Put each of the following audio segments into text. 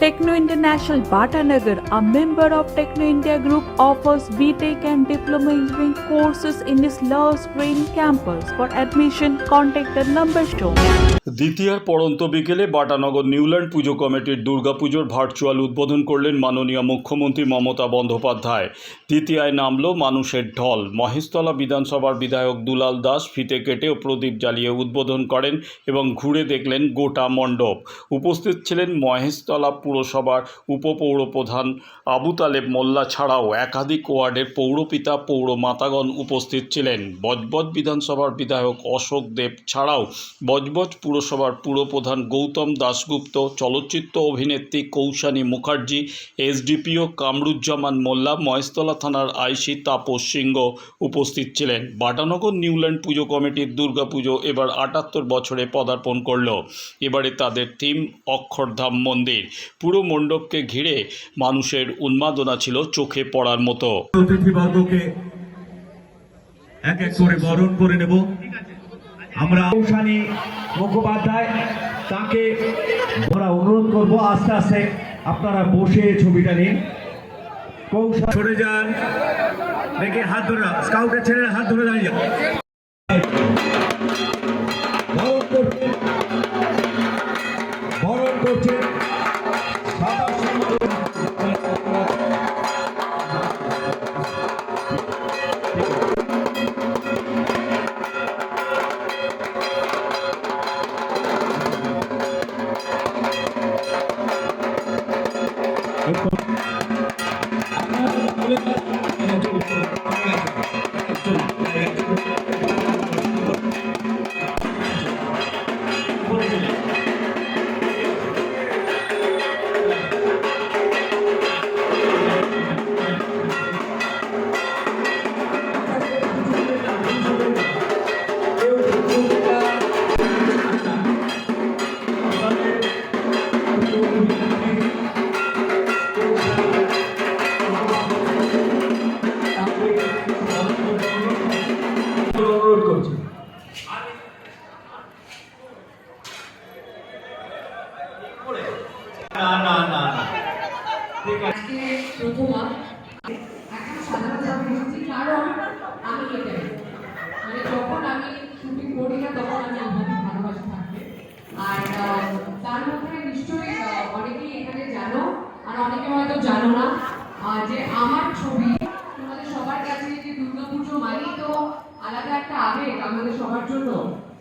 Techno International Bhatanagar, a member of Techno India Group, offers BTEC and Diploma Engineering courses in its Love Green campus. For admission, contact the number shown. দ্বিতীয়ার পড়ন্ত বিকেলে Batanagar Newland পুজো কমিটির দুর্গাপুজোর virtual উদ্বোধন করলেন মাননীয় মুখ্যমন্ত্রী মমতা বন্দ্যোপাধ্যায় দ্বিতীয়ায় নামল মানুষের ঢল মহেশতলা বিধানসভার বিধায়ক দুলাল দাস ফিতে কেটে প্রদীপ জ্বালিয়ে উদ্বোধন করেন এবং ঘুরে দেখলেন গোটা মণ্ডপ উপস্থিত ছিলেন মহেশতলা পুরসভার উপপৌরপ্রধান আবু তালেব মোল্লা ছাড়াও একাধিক ওয়ার্ডের পৌরপিতা পৌর মাতাগণ উপস্থিত ছিলেন। বজবজ বিধানসভার বিধায়ক অশোক দেব ছাড়াও বজবজ পুরসভার পুরপ্রধান গৌতম দাশগুপ্ত, চলচ্চিত্র অভিনেত্রী কৌশানী মুখার্জি, এসডিপিও কামরুজ্জামান মোল্লা, মহেশতলা থানার আইসি তাপস সিংহ উপস্থিত ছিলেন। বাটানগর নিউল্যান্ড পুজো কমিটির দুর্গাপুজো এবার আটাত্তর বছরে পদার্পণ করল। এবারে তাদের থিম অক্ষরধাম মন্দির। পুরো মণ্ডপকে ঘিরে মানুষের উন্মাদনা ছিল চোখে পড়ার মতো। অতিথিবর্গকে এক এক করে বরণ করে নেব। আমরা কৌশানী মুখোপাধ্যায় তাকে আমরা অনুরোধ করব আস্তে আস্তে আপনারা বসে ছবিটা নিন। কৌশল সরে যান। দেখে হাত ধরে। স্কাউটের ছেলেরা হাত ধরে দাঁড়িয়ে যান অনুরোধ আলাদা একটা আবেগ আমাদের সবার জন্য।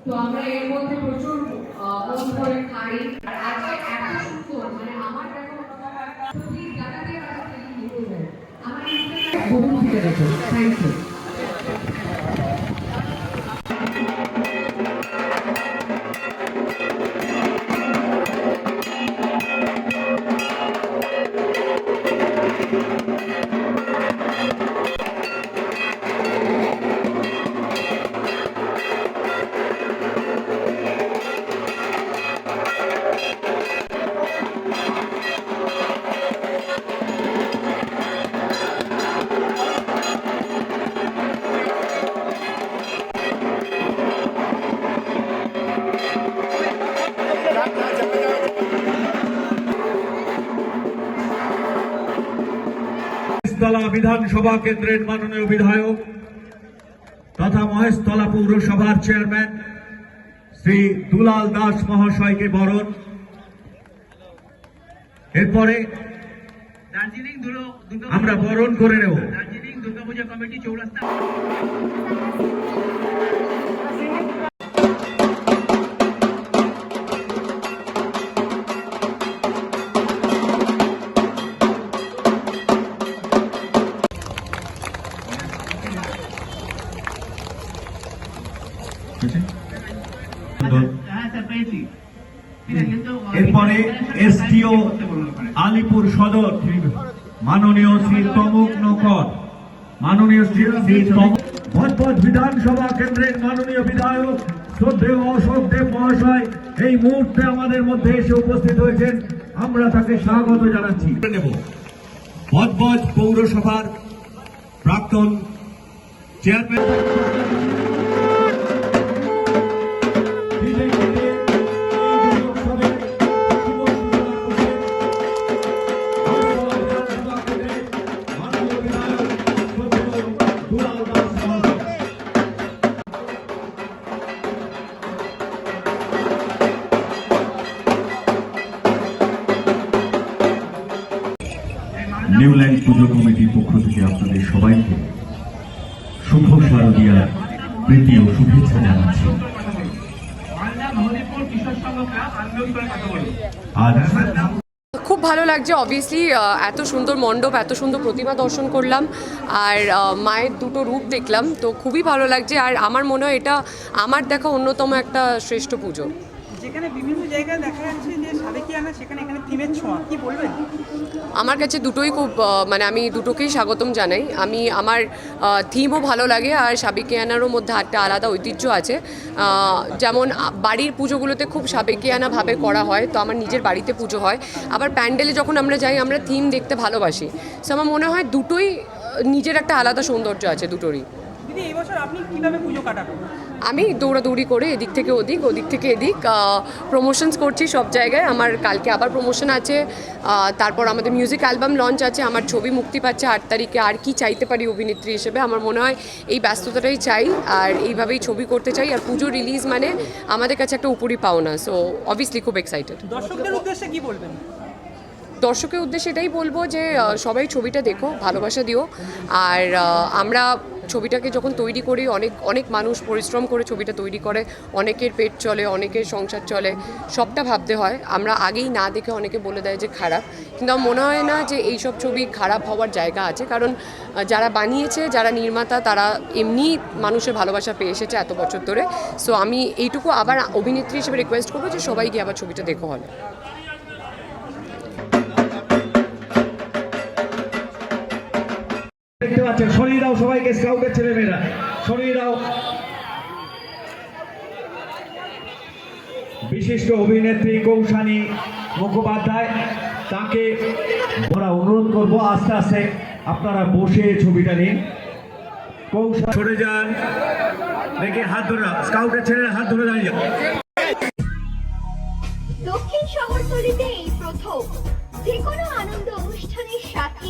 তো আমরা এর মধ্যে প্রচুর মন করে খাই। আর আজকে এত সুন্দর মানে আমার দেখো আমার বহু থেকে দেখো থ্যাংক ইউ মহেশতলা বিধানসভা কেন্দ্রের মাননীয় বিধায়ক তথা মহেশতলা পৌরসভার চেয়ারম্যান শ্রী দুলাল দাস মহাশয়কে বরণ। এরপরে আমরা বরণ করে নেব। দার্জিলিং দুর্গাপূজা কমিটি চৌরাস্তা এরপরে এসডিও। আলিপুর সদর। মাননীয় শ্রী তমুক নকর। মাননীয় শ্রী ভটভট বিধানসভা কেন্দ্রের মাননীয় বিধায়ক শ্রদ্ধেয় অশোক দেব মহাশয় এই মুহূর্তে আমাদের মধ্যে এসে উপস্থিত হয়েছেন। আমরা তাকে স্বাগত জানাচ্ছি। নেব। ভটভট পৌরসভার প্রাক্তন চেয়ারম্যান নিউল্যান্ড পুজো কমিটির পক্ষ থেকে আপনাদের সবাইকে শুভ শারদীয়ার প্রীতি ও শুভেচ্ছা জানাচ্ছি। খুব ভালো লাগছে অবভিয়াসলি এত সুন্দর মণ্ডপ, এত সুন্দর প্রতিমা দর্শন করলাম, আর মায়ের দুটো রূপ দেখলাম, তো খুবই ভালো লাগছে, আর আমার মনে হয় এটা আমার দেখা অন্যতম একটা শ্রেষ্ঠ পুজো। যেখানে বিভিন্ন জায়গায় দেখা যাচ্ছে যে সাবেকিয়ানা সেখানে এখানে থিমের ছোঁয়া কি বলবেন? আমার কাছে দুটোই খুব মানে আমি দুটোকেই স্বাগতম জানাই। আমি আমার থিমও ভালো লাগে আর সাবেকিয়ানারও মধ্যে একটা আলাদা ঐতিহ্য আছে। যেমন বাড়ির পুজোগুলোতে খুব সাবেকিয়ানাভাবে করা হয় তো আমার নিজের বাড়িতে পুজো হয়। আবার প্যান্ডেলে যখন আমরা যাই আমরা থিম দেখতে ভালোবাসি। সো আমার মনে হয় দুটোই নিজের একটা আলাদা সৌন্দর্য আছে দুটোরই। দিদি এই বছর আপনি কীভাবে পুজো কাটাবেন? আমি দৌড়াদৌড়ি করে এদিক থেকে ওদিক ওদিক থেকে এদিক প্রমোশনস করছি সব জায়গায়। আমার কালকে আবার প্রমোশন আছে তারপর আমাদের মিউজিক অ্যালবাম লঞ্চ আছে আমার ছবি মুক্তি পাচ্ছে আট তারিখে আর কি চাইতে পারি অভিনেত্রী হিসেবে? আমার মনে হয় এই ব্যস্ততাটাই চাই আর এইভাবেই ছবি করতে চাই আর পুজো রিলিজ মানে আমাদের কাছে একটা উপরই পাওনা সো অবভিয়াসলি খুব এক্সাইটেড দর্শকদের উদ্দেশ্যে কি বলবেন? দর্শকের উদ্দেশ্যে এটাই বলব যে সবাই ছবিটা দেখো ভালোবাসা দিও আর আমরা ছবিটাকে যখন তৈরি করি, অনেক অনেক মানুষ পরিশ্রম করে ছবিটা তৈরি করে, অনেকের পেট চলে, অনেকের সংসার চলে, সবটা ভাবতে হয়। আমরা আগেই না দেখে অনেকে বলে দেয় যে খারাপ। কিন্তু আমার মনে হয় না যে এইসব ছবি খারাপ হওয়ার জায়গা আছে। কারণ যারা বানিয়েছে, যারা নির্মাতা, তারা এমনি মানুষের ভালোবাসা পেয়ে এসেছে এত বছর ধরে। সো আমি এইটুকু আবার অভিনেত্রী হিসেবে রিকোয়েস্ট করব যে সবাই গিয়ে আবার ছবিটা দেখো হলে। দেখতে পাচ্ছেন, সরিয়ে দাও সবাইকে, স্কাউটের ছেলেমেয়েরা। সরিয়ে দাও। বিশিষ্ট অভিনেত্রী কৌশানী মুখোপাধ্যায়, তাকে আমরা অনুরোধ করব, আস্তে আস্তে আপনারা বসে ছবিটা নিন। কৌশা সরে যান। দেখে হাত ধরে। স্কাউটের ছেলেরা হাত ধরে দাঁড়িয়ে দক্ষিণ শহরতলিতে এই প্রথম। যে কোনো আনন্দ অনুষ্ঠানের সাথে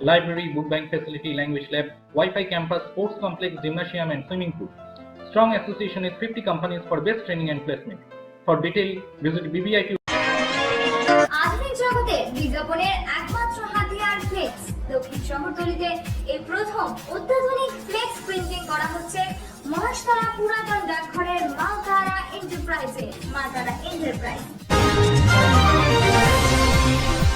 library, book bank facility, language lab, Wi-Fi campus, sports complex, gymnasium, and swimming pool. Strong association with 50 companies for best training and placement. For detail, visit হচ্ছে মহাশতলা পুরাতন ডাকঘরের এন্টারপ্রাইজে এন্টারপ্রাইজ